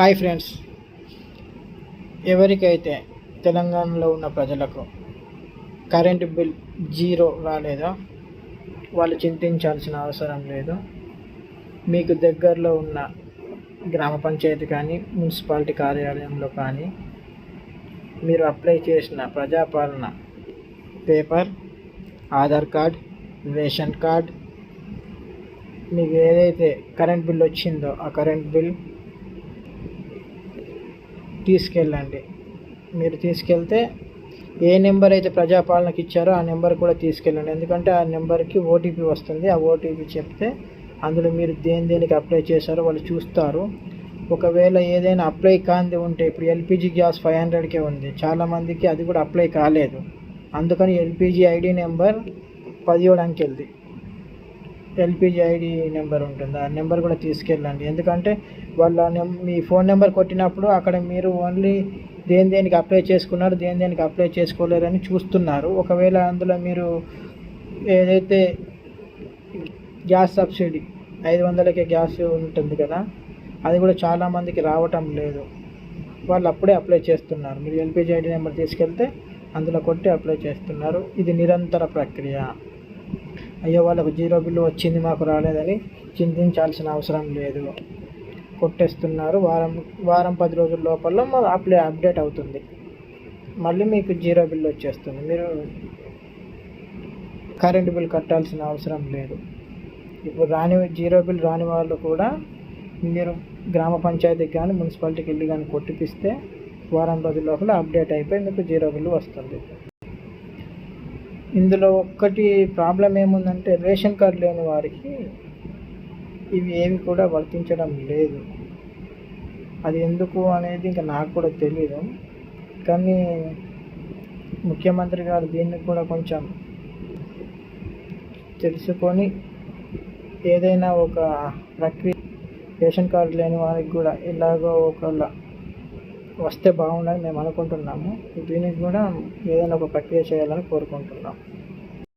Hi friends. ఎవరికైతే తెలంగాణలో ఉన్న ప్రజలకు కరెంటు బిల్ జీరో రాలేదో వాళ్ళు చింతించాల్సిన అవసరం లేదు. మీకు దగ్గరలో ఉన్న గ్రామ పంచాయతీ కానీ మున్సిపాలిటీ కార్యాలయంలో కానీ మీరు అప్లై చేసిన Prajapalana paper Aadhaar card ration card మీకు ఏదైతే కరెంట్ బిల్ వచ్చిందో ఆ కరెంట్ బిల్ తీసుకెళ్ళండి. మీరు తీసుకెళ్తే ఏ నెంబర్ అయితే ప్రజాపాలనకి ఇచ్చారో ఆ నెంబర్ కూడా తీసుకెళ్ళండి. ఎందుకంటే ఆ నెంబర్కి ఓటీపీ వస్తుంది. ఆ ఓటీపీ చెప్తే అందులో మీరు దేని దేనికి అప్లై చేశారో వాళ్ళు చూస్తారు. ఒకవేళ ఏదైనా అప్లై కాంది ఉంటే ఇప్పుడు ఎల్పిజి గ్యాస్ ఫైవ్ హండ్రెడ్కే ఉంది. చాలామందికి అది కూడా అప్లై కాలేదు. అందుకని ఎల్పిజి ఐడి నెంబర్ పదిహేడు అంకెలది. ఎల్పిజి ఐడి నెంబర్ ఉంటుంది. ఆ నెంబర్ కూడా తీసుకెళ్ళండి. ఎందుకంటే వాళ్ళ మీ ఫోన్ నెంబర్ కొట్టినప్పుడు అక్కడ మీరు ఓన్లీ దేని దేనికి అప్లై చేసుకున్నారు దేని దేనికి అప్లై చేసుకోలేరని చూస్తున్నారు. ఒకవేళ అందులో మీరు ఏదైతే గ్యాస్ సబ్సిడీ ఐదు వందలకే గ్యాస్ ఉంటుంది కదా అది కూడా చాలామందికి రావటం లేదు. వాళ్ళు అప్పుడే అప్లై చేస్తున్నారు. మీరు ఎల్పిజి ఐడి నెంబర్ తీసుకెళ్తే అందులో కొట్టి అప్లై చేస్తున్నారు. ఇది నిరంతర ప్రక్రియ. అయ్యో వాళ్ళకు జీరో బిల్లు వచ్చింది మాకు రాలేదని చింతించాల్సిన అవసరం లేదు. కొట్టేస్తున్నారు. వారం వారం పది రోజుల లోపల మా అప్లై అప్డేట్ అవుతుంది. మళ్ళీ మీకు జీరో బిల్ వచ్చేస్తుంది. మీరు కరెంటు బిల్ కట్టాల్సిన అవసరం లేదు. ఇప్పుడు రాని జీరో బిల్ రాని వాళ్ళు కూడా మీరు గ్రామ పంచాయతీకి కానీ మున్సిపాలిటీకి వెళ్ళి కానీ కొట్టిపిస్తే వారం రోజుల లోపల అప్డేట్ అయిపోయి మీకు జీరో బిల్లు వస్తుంది. ఇందులో ఒక్కటి ప్రాబ్లం ఏముందంటే రేషన్ కార్డు లేని వారికి ఇవి ఏవి కూడా వర్తించడం లేదు. అది ఎందుకు అనేది ఇంకా నాకు కూడా తెలియదు కానీ ముఖ్యమంత్రి గారు దీన్ని కూడా కొంచెం తెలుసుకొని ఏదైనా ఒక ప్రక్రియ రేషన్ కార్డు లేని వారికి కూడా ఇలాగో ఒకళ్ళ వస్తే బాగుండని మేము అనుకుంటున్నాము. దీనికి కూడా ఏదైనా ఒక ప్రక్రియ చేయాలని కోరుకుంటున్నాం